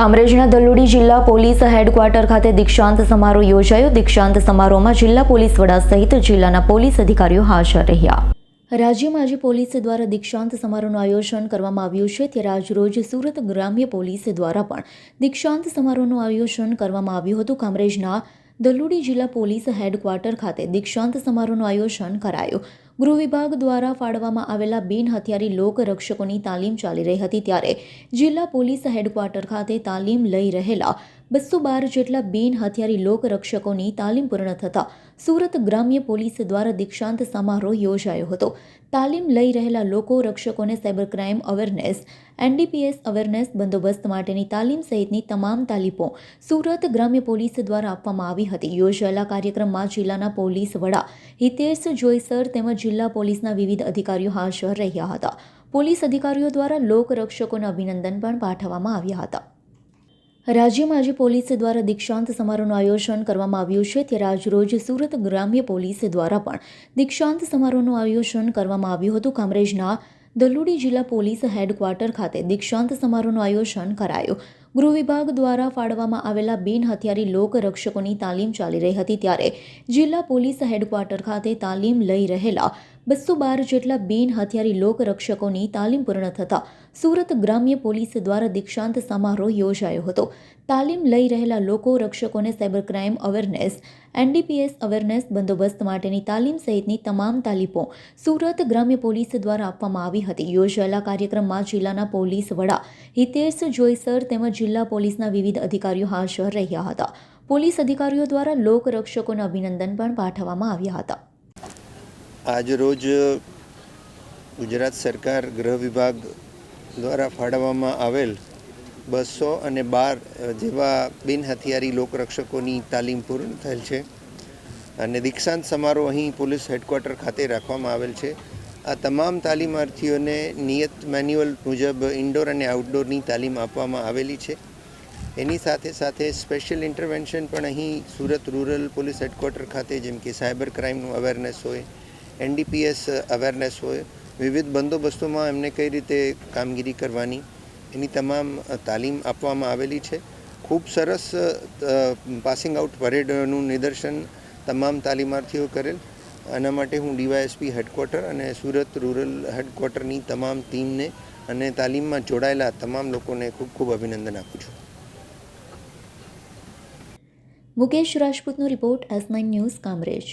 કામરેજના દલોડી જિલ્લા police headquarter ખાતે દીક્ષાંત સમારોહ યોજાયો. દીક્ષાંત સમારોહમાં જિલ્લા પોલીસ વડા સહિત જિલ્લાના પોલીસ અધિકારીઓ હાજર રહ્યા. રાજ્યમાં આજે પોલીસ દ્વારા દીક્ષાંત સમારોહનું આયોજન કરવામાં આવ્યું છે. ત્યારે આજરોજ સુરત ગ્રામ્ય પોલીસ દ્વારા પણ દીક્ષાંત સમારોહનું આયોજન કરવામાં આવ્યું હતું. કામરેજના દલોડી જિલ્લા પોલીસ હેડક્વાર્ટર ખાતે દીક્ષાંત સમારોહનું આયોજન કરાયું. ગૃહ વિભાગ દ્વારા ફાળવવામાં આવેલા બિન હથિયારી લોક તાલીમ ચાલી રહી હતી ત્યારે જિલ્લા પોલીસ હેડક્વાર્ટર ખાતે તાલીમ લઈ રહેલા બસો બાર જેટલા બિન હથિયારી લોક રક્ષકોની તાલીમ પૂર્ણ થતાં સુરત ગ્રામ્ય પોલીસ દ્વારા દીક્ષાંત સમારોહ યોજાયો હતો. તાલીમ લઈ રહેલા લોકો રક્ષકોને cyber crime awareness, NDPS awareness બંદોબસ્ત માટેની તાલીમ સહિતની તમામ તાલીમો સુરત ગ્રામ્ય પોલીસ દ્વારા આપવામાં આવી હતી. યોજાયેલા કાર્યક્રમમાં જિલ્લાના પોલીસ વડા હિતેશ જોઈસર તેમજ જિલ્લા પોલીસના વિવિધ અધિકારીઓ હાજર રહ્યા હતા. પોલીસ અધિકારીઓ દ્વારા લોક રક્ષકોને અભિનંદન પણ પાઠવવામાં આવ્યા હતા. રાજ્યમાં આજે પોલીસ દ્વારા દીક્ષાંત સમારોહનું આયોજન કરવામાં આવ્યું છે, ત્યારે આજરોજ સુરત ગ્રામ્ય પોલીસ દ્વારા પણ દીક્ષાંત સમારોહનું આયોજન કરવામાં આવ્યું હતું. કામરેજના દલુડી જિલ્લા પોલીસ હેડક્વાર્ટર ખાતે દીક્ષાંત સમારોહનું આયોજન કરાયું. ગૃહ વિભાગ દ્વારા ફાળવવામાં આવેલા બિન હથિયારી લોક તાલીમ ચાલી રહી હતી, ત્યારે જિલ્લા પોલીસ હેડક્વાર્ટર ખાતે તાલીમ લઈ રહેલા બસો બાર જેટલા બિન હથિયારી લોકરક્ષકોની તાલીમ પૂર્ણ થતાં સુરત ગ્રામ્ય પોલીસ દ્વારા દીક્ષાંત સમારોહ યોજાયો હતો. તાલીમ લઈ રહેલા લોકો રક્ષકોને cyber crime awareness, NDPS awareness બંદોબસ્ત માટેની તાલીમ સહિતની તમામ તાલીમો સુરત ગ્રામ્ય પોલીસ દ્વારા આપવામાં આવી હતી. યોજાયેલા કાર્યક્રમમાં જિલ્લાના પોલીસ વડા હિતેશ જોઈસર તેમજ જિલ્લા પોલીસના વિવિધ અધિકારીઓ હાજર રહ્યા હતા. પોલીસ અધિકારીઓ દ્વારા લોકરક્ષકોને અભિનંદન પણ પાઠવવામાં આવ્યા હતા. આજરોજ ગુજરાત સરકાર ગૃહ વિભાગ દ્વારા ફાળવવામાં આવેલ બસો અને બાર જેવા બિન હથિયારી લોકરક્ષકોની તાલીમ પૂર્ણ થયેલ છે. અને દીક્ષાંત સમારોહ અહીં પોલીસ હેડક્વાર્ટર ખાતે રાખવામાં આવેલ છે. આ તમામ તાલીમાર્થીઓને નિયત મેન્યુઅલ મુજબ ઇન્ડોર અને આઉટડોરની તાલીમ આપવામાં આવેલી છે. એની સાથે સાથે સ્પેશિયલ ઇન્ટરવેન્શન પણ અહીં સુરત રૂરલ પોલીસ હેડક્વાર્ટર ખાતે જેમ કે સાયબર ક્રાઇમનું અવેરનેસ હોય એનડીપીએસ અવેરનેસ હોય, વિવિધ બંદોબસ્તોમાં એમને કઈ રીતે કામગીરી કરવાની, એની તમામ તાલીમ આપવામાં આવેલી છે. ખૂબ સરસ પાસિંગ આઉટ પરેડનું નિદર્શન તમામ તાલીમાર્થીઓ કરેલ. આના માટે હું ડીવાયએસપી હેડક્વાર્ટર અને સુરત રૂરલ હેડક્વાર્ટરની તમામ ટીમને અને તાલીમમાં જોડાયેલા તમામ લોકોને ખૂબ ખૂબ અભિનંદન આપું છું. Mukesh રાજપૂતનો report S nine news, Kamrej.